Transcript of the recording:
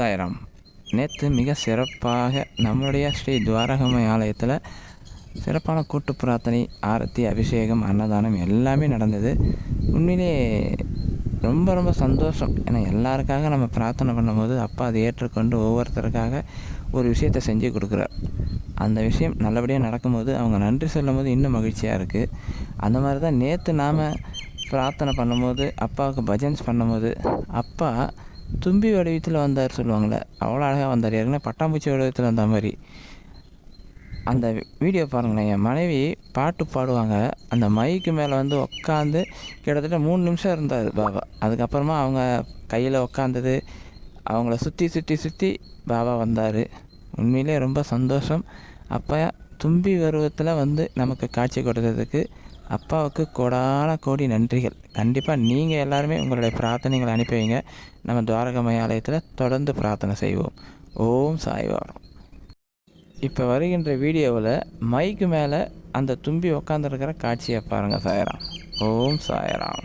சாய்ராம் நேற்று மிக சிறப்பாக நம்முடைய ஸ்ரீ துவாரகம்மை ஆலயத்தில் சிறப்பான கூட்டு பிரார்த்தனை ஆரத்தி அபிஷேகம் அன்னதானம் எல்லாமே நடந்தது. உண்மையிலே ரொம்ப ரொம்ப சந்தோஷம். ஏன்னா எல்லாருக்காக நம்ம பிரார்த்தனை பண்ணும்போது அப்பா அதை ஏற்றுக்கொண்டு ஒவ்வொருத்தருக்காக ஒரு விஷயத்தை செஞ்சு கொடுக்குறார். அந்த விஷயம் நல்லபடியாக நடக்கும்போது அவங்க நன்றி சொல்லும்போது இன்னும் மகிழ்ச்சியாக இருக்குது அந்த மாதிரி தான் நேற்று நாம் பிரார்த்தனை பண்ணும்போது அப்பாவுக்கு பஜன்ஸ் பண்ணும்போது அப்பா தும்பி வடிவத்தில் வந்தார் சொல்லுவாங்களே அவ்வளோ அழகாக வந்தார். ஏற்கனவே பட்டாம்பூச்சி வடிவத்தில் வந்த மாதிரி. அந்த வீடியோ பாருங்களேன் என் மனைவி பாட்டு பாடுவாங்க. அந்த மைக்கு மேலே வந்து உக்காந்து கிட்டத்தட்ட மூணு நிமிஷம் இருந்தார் பாபா. அதுக்கப்புறமா அவங்க கையில் உக்காந்தது அவங்கள சுற்றி சுற்றி சுற்றி பாபா வந்தார். உண்மையிலே ரொம்ப சந்தோஷம். அப்போ தும்பி பருவத்தில் வந்து நமக்கு காட்சி கொடுத்ததுக்கு அப்பாவுக்கு கோடான கோடி நன்றிகள். கண்டிப்பாக நீங்கள் எல்லாருமே உங்களுடைய பிரார்த்தனைகளை அனுப்பி வைங்க நம்ம துவாரகமய ஆலயத்தில் தொடர்ந்து பிரார்த்தனை செய்வோம். ஓம் சாய்வாரம். இப்போ வருகின்ற வீடியோவில் மைக்கு மேலே அந்த தும்பி உக்காந்துருக்கிற காட்சியை பாருங்கள் சாயராம். ஓம் சாயராம்.